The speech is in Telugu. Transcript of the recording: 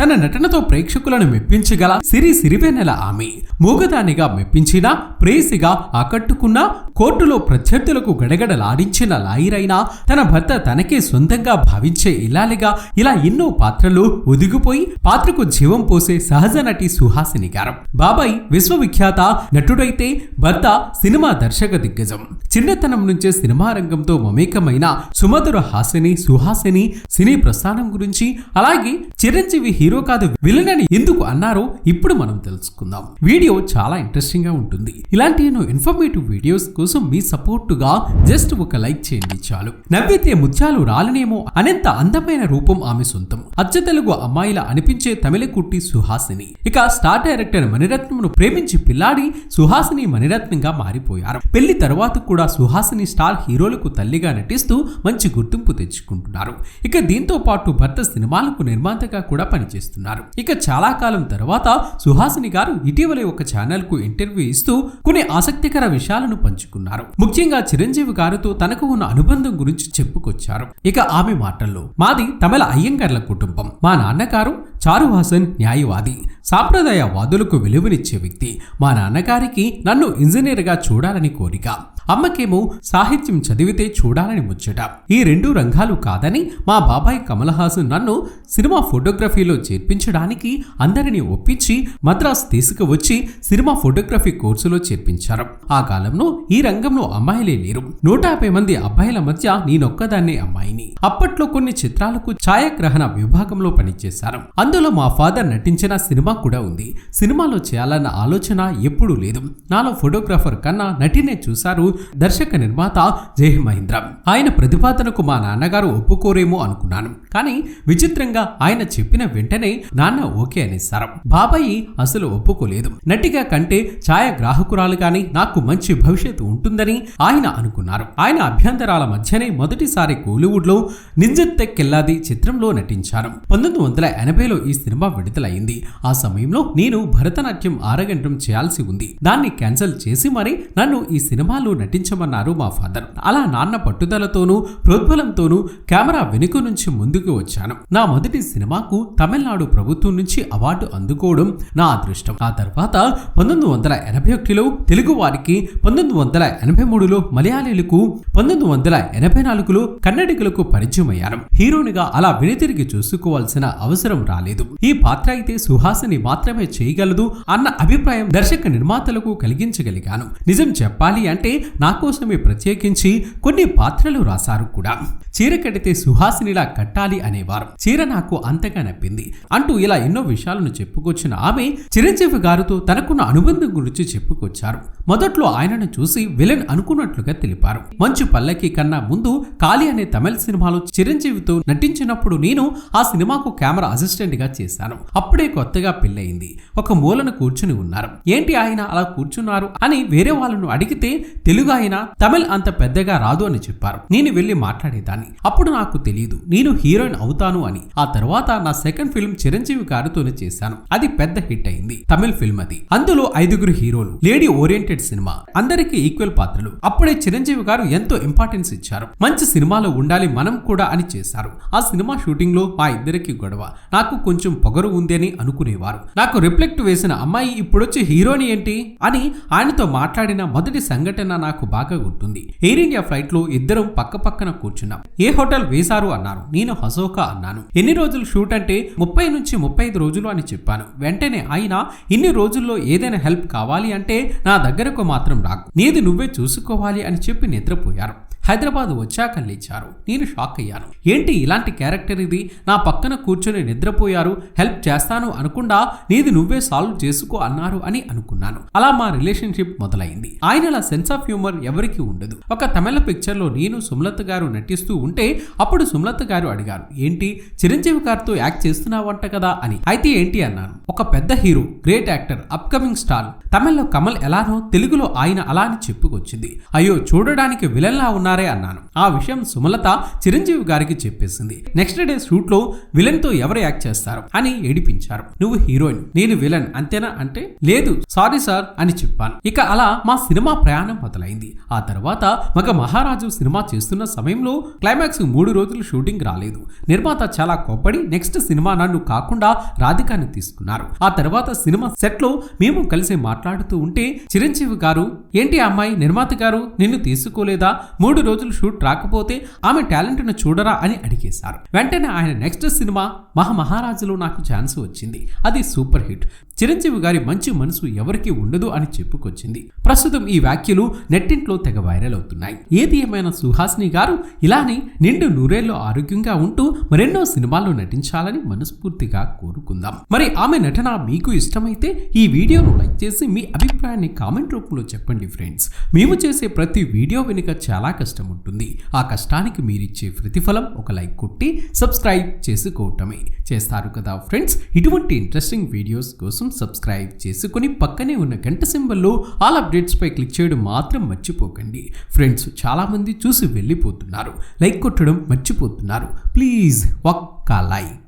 తన నటనతో ప్రేక్షకులను మెప్పించగల సిరి సిరివెన్నెల ఆమె. మూగదానిగా మెప్పించిన ప్రేసిగా ఆకట్టుకున్న కోర్టులో ప్రత్యర్థులకు గడగడలాడించిన లాయిరైనా తన భర్త తనకే సొంతంగా భావించే ఇలాలిగా ఇలా ఎన్నో పాత్రలు ఒదిగిపోయి పాత్రకు జీవం పోసే సహజ నటి సుహాసిని గారు. బాబాయ్ విశ్వవిఖ్యాత నటుడైతే భర్త సినిమా దర్శక దిగ్గజం. చిన్నతనం నుంచే సినిమా రంగంతో మమేకమైన సుమధుర హాసిని సుహాసిని సినీ ప్రస్థానం గురించి అలాగే చిరంజీవి హీరో కాదు విలన్ అని ఎందుకు అన్నారో ఇప్పుడు మనం తెలుసుకుందాం. వీడియో చాలా ఇంట్రెస్టింగ్గా ఉంటుంది. ఇలాంటి ఎన్నో ఇన్ఫర్మేటివ్ వీడియోస్ కోసం మీ సపోర్ట్గా జస్ట్ ఒక లైక్ చేయండి చాలు. నవ్వితే ముత్యాలు రాలనేమో అనేంత అందమైన రూపం ఆమె సొంతం. అచ్చ తెలుగు అమ్మాయిల అనిపించే తమిళ కుట్టి సుహాసిని. ఇక స్టార్ డైరెక్టర్ మణిరత్నంను ప్రేమించి పిల్లాడి సుహాసిని మణిరత్నంగా మారిపోయారు. పెళ్ళి తర్వాత కూడా సుహాసిని స్టార్ హీరోలకు తల్లిగా నటిస్తూ మంచి గుర్తింపు తెచ్చుకుంటున్నారు. ఇక దీంతో పాటు భర్త సినిమాలకు నిర్మాతగా కూడా చేస్తున్నారు. ఇక చాలా కాలం తర్వాత సుహాసిని గారు ఇటీవలే ఒక ఛానల్కు ఇంటర్వ్యూ ఇస్తూ కొన్ని ఆసక్తికర విషయాలను పంచుకున్నారు. ముఖ్యంగా చిరంజీవి గారితో తనకు ఉన్న అనుబంధం గురించి చెప్పుకొచ్చారు. ఇక ఆమె మాటల్లో మాది తమిళ అయ్యంగార్ల కుటుంబం. మా నాన్నగారు చారుహాసన్ న్యాయవాది సాంప్రదాయ వాదులకు విలువనిచ్చే వ్యక్తి. మా నాన్నగారికి నన్ను ఇంజనీర్గా చూడాలని కోరిక. అమ్మకేమో సాహిత్యం చదివితే చూడాలని ముచ్చట. ఈ రెండు రంగాలు కాదని మా బాబాయ్ కమల్ హాసన్ నన్ను సినిమా ఫోటోగ్రఫీలో చేర్పించడానికి అందరినీ ఒప్పించి మద్రాస్ తీసుకువచ్చి సినిమా ఫోటోగ్రఫీ కోర్సులో చేర్పించారు. ఆ కాలంలో ఈ రంగంలో అమ్మాయిలే లేరు. నూట యాభై మంది అబ్బాయిల మధ్య నేనొక్కదాన్నే అమ్మాయిని. అప్పట్లో కొన్ని చిత్రాలకు ఛాయాగ్రహణ విభాగంలో పనిచేశారు అందులో మా ఫాదర్ నటించిన సినిమా కూడా ఉంది. సినిమాలో చేయాలన్న ఆలోచన ఎప్పుడూ లేదు. నాలో ఫోటోగ్రాఫర్ కన్నా నటినే చూశారు దర్శక నిర్మాత జయ మహేంద్ర. ఆయన ప్రతిపాదనకు మా నాన్నగారు ఒప్పుకోరేమో అనుకున్నాను. కానీ విచిత్రంగా ఆయన చెప్పిన వెంటనే నాన్న ఓకే అనేసారు బాబాయి అసలు ఒప్పుకోలేదు. నటిగా కంటే ఛాయాగ్రాహకురాలుగానే నాకు మంచి భవిష్యత్తు ఉంటుందని ఆయన అనుకున్నారు. ఆయన అభ్యంతరాల మధ్యనే మొదటిసారి కోలీవుడ్లో నింజత్తెక్కెల్లాది చిత్రంలో నటించారు. పంతొమ్మిది వందల ఎనభైలో ఈ సినిమా విడుదలైంది. ఆ సమయంలో నేను భరతనాట్యం ఆరగంటం చేయాల్సి ఉంది. దాన్ని క్యాన్సిల్ చేసి మరి నన్ను ఈ సినిమాలో నటించమన్నారు మా ఫాదర్. అలా నాన్న పట్టుదలతోనూ ప్రోద్బలంతోనూ కెమెరా వెనుక నుంచి ముందుకు వచ్చాను. నా మొదటి సినిమాకు తమిళనాడు ప్రభుత్వం నుంచి అవార్డు అందుకోవడం నా అదృష్టం. ఆ తర్వాత పంతొమ్మిది వందల ఎనభై ఒకటిలో తెలుగు వారికి పంతొమ్మిది వందల ఎనభై మూడులో మలయాళీలకు పంతొమ్మిది వందల ఎనభై నాలుగులో కన్నడికులకు పరిచయం అయ్యారు హీరోనిగా అలా వెనుతిరిగి చూసుకోవాల్సిన అవసరం రాలేదు. ఈ పాత్ర అయితే సుహాసిని మాత్రమే చేయగలదు అన్న అభిప్రాయం దర్శక నిర్మాతలకు కలిగించగలిగాను. నిజం చెప్పాలి అంటే నా కోసమే ప్రత్యేకించి కొన్ని పాత్రలు రాశారు కూడా. చీర కడితే సుహాసినిలా కట్టాలి అనేవారు. చీర నాకు అంతగా నప్పింది. అంటూ ఇలా ఎన్నో విషయాలను చెప్పుకొచ్చిన ఆమె చిరంజీవి గారితో తనకున్న అనుబంధం గురించి చెప్పుకొచ్చారు. మొదట్లో ఆయనను చూసి విలన్ అనుకున్నట్లుగా తెలిపారు. మంచు పల్లకి కన్నా ముందు కాళీ అనే తమిళ సినిమాలో చిరంజీవితో నటించినప్పుడు నేను ఆ సినిమాకు కెమెరా అసిస్టెంట్ గా చేశాను. అప్పుడే కొత్తగా పెళ్ళయింది. ఒక మూలన కూర్చుని ఉన్నారు. ఏంటి ఆయన అలా కూర్చున్నారు అని వేరే వాళ్ళను అడిగితే తెలుగు ఆయన తమిళ్ అంత పెద్దగా రాదు అని చెప్పారు. నేను వెళ్ళి మాట్లాడేదాన్ని. అప్పుడు నాకు తెలియదు నేను హీరోయిన్ అవుతాను అని. ఆ తర్వాత నా సెకండ్ ఫిల్మ్ చిరంజీవి గారితోనే చేశాను. అది పెద్ద హిట్ అయింది. తమిళ్ ఫిల్మ్ అది. అందులో ఐదుగురు హీరోలు. Lady oriented cinema. అందరికీ ఈక్వల్ పాత్రలు. అప్పుడే చిరంజీవి గారు ఎంతో ఇంపార్టెన్స్ ఇచ్చారు. మంచి సినిమాలో ఉండాలి మనం కూడా అని చేశారు. ఆ సినిమా షూటింగ్లో మా ఇద్దరికి గొడవ. నాకు కొంచెం పొగరు ఉంది అని అనుకునేవారు. నాకు రిఫ్లెక్ట్ వేసిన అమ్మాయి ఇప్పుడొచ్చి హీరోని ఏంటి? అని ఆయనతో మాట్లాడిన మొదటి సంఘటన నాకు బాగా గుర్తుంది. ఎయిర్ ఇండియా ఫ్లైట్లో ఇద్దరం పక్క పక్కన కూర్చున్నాం. ఏ హోటల్ వేశారు అన్నారు. నేను హసోకా అన్నాను. ఎన్ని రోజులు షూట్ అంటే ముప్పై నుంచి ముప్పై ఐదు రోజులు అని చెప్పాను. వెంటనే ఆయన ఇన్ని రోజుల్లో ఏదైనా హెల్ప్ కావాలి అంటే నా దగ్గరకు మాత్రం రాకు. నీది నువ్వే చూసుకోవాలి అని చెప్పి నిద్రపోయారు. హైదరాబాద్ వచ్చాక లేచారు. నేను షాక్ అయ్యాను. ఏంటి ఇలాంటి క్యారెక్టర్ ఇది? నా పక్కన కూర్చొని నిద్రపోయారు. హెల్ప్ చేస్తాను అనుకుండా నీది నువ్వే సాల్వ్ చేసుకో అన్నారు అని అనుకున్నాను. అలా మా రిలేషన్షిప్ మొదలైంది. ఆయన సెన్స్ ఆఫ్ హ్యూమర్ ఎవరికి ఉండదు. ఒక తమిళ పిక్చర్లో నేను సుమలత గారు నటిస్తూ ఉంటే అప్పుడు సుమలత గారు అడిగారు ఏంటి? చిరంజీవి గారితో యాక్ట్ చేస్తున్నావంట కదా అని. అయితే ఏంటి? అన్నాను. ఒక పెద్ద hero great actor upcoming star. తమిళ్ళో Kamal ఎలానో తెలుగులో ఆయన అలా అని చెప్పుకొచ్చింది. అయ్యో చూడడానికి విలన్లా ఉన్నారు అన్నాను. ఆ విషయం సుమలత చిరంజీవి గారికి చెప్పేసింది. నెక్స్ట్ డే షూట్లో విలన్తో ఎవరు యాక్ట్ చేస్తారు అని ఏడిపించారు. నువ్వు హీరోయిన్ నేను విలన్ అంతేనా అంటే? లేదు సారీ సార్ అని చెప్పాను. ఇక అలా మా సినిమా ప్రయాణం మొదలైంది. ఆ తర్వాత మగ మహారాజు సినిమా చేస్తున్న సమయంలో క్లైమాక్స్ మూడు రోజులు షూటింగ్ రాలేదు. నిర్మాత చాలా కోప్పడి నెక్స్ట్ సినిమా నన్ను కాకుండా రాధికాని తీసుకున్నారు. ఆ తర్వాత సినిమా సెట్లో మేము కలిసి మాట్లాడుతూ ఉంటే చిరంజీవి గారు ఏంటి అమ్మాయి? నిర్మాత గారు నిన్ను తీసుకోలేదా? మూడు రోజులు షూట్ రాకపోతే ఆమె టాలెంట్ను చూడరా అని అడిగేశారు. వెంటనే ఆయన నెక్స్ట్ సినిమా మహామహారాజులో నాకు ఛాన్స్ వచ్చింది. అది సూపర్ హిట్. చిరంజీవి గారి మంచి మనసు ఎవరికి ఉండదు అని చెప్పుకొచ్చింది. ప్రస్తుతం ఈ వ్యాఖ్యలు నెట్టింట్లో తెగ వైరల్ అవుతున్నాయి. ఏది ఏమైనా సుహాసిని గారు ఇలానే నిండు నూరేళ్ళు ఆరోగ్యంగా ఉంటూ మరెన్నో సినిమాల్లో నటించాలని మనస్ఫూర్తిగా కోరుకుందాం. మరి ఆమె నటన మీకు ఇష్టమైతే ఈ వీడియోను లైక్ చేసి మీ అభిప్రాయాన్ని కామెంట్ రూపంలో చెప్పండి ఫ్రెండ్స్. మేము చేసే ప్రతి వీడియో వెనుక చాలా కష్టం ఉంటుంది. ఆ కష్టానికి మీరిచ్చే ప్రతిఫలం ఒక లైక్ కొట్టి సబ్స్క్రైబ్ చేసుకోవటమే. చేస్తారు కదా ఫ్రెండ్స్? ఇటువంటి ఇంట్రెస్టింగ్ వీడియోస్ కోసం సబ్స్క్రైబ్ చేసుకుని పక్కనే ఉన్న గంట సింబల్లో ఆల్ అప్డేట్స్పై క్లిక్ చేయడం మాత్రం మర్చిపోకండి. ఫ్రెండ్స్ చాలామంది చూసి వెళ్ళిపోతున్నారు. లైక్ కొట్టడం మర్చిపోతున్నారు. ప్లీజ్ ఒక్క లైక్.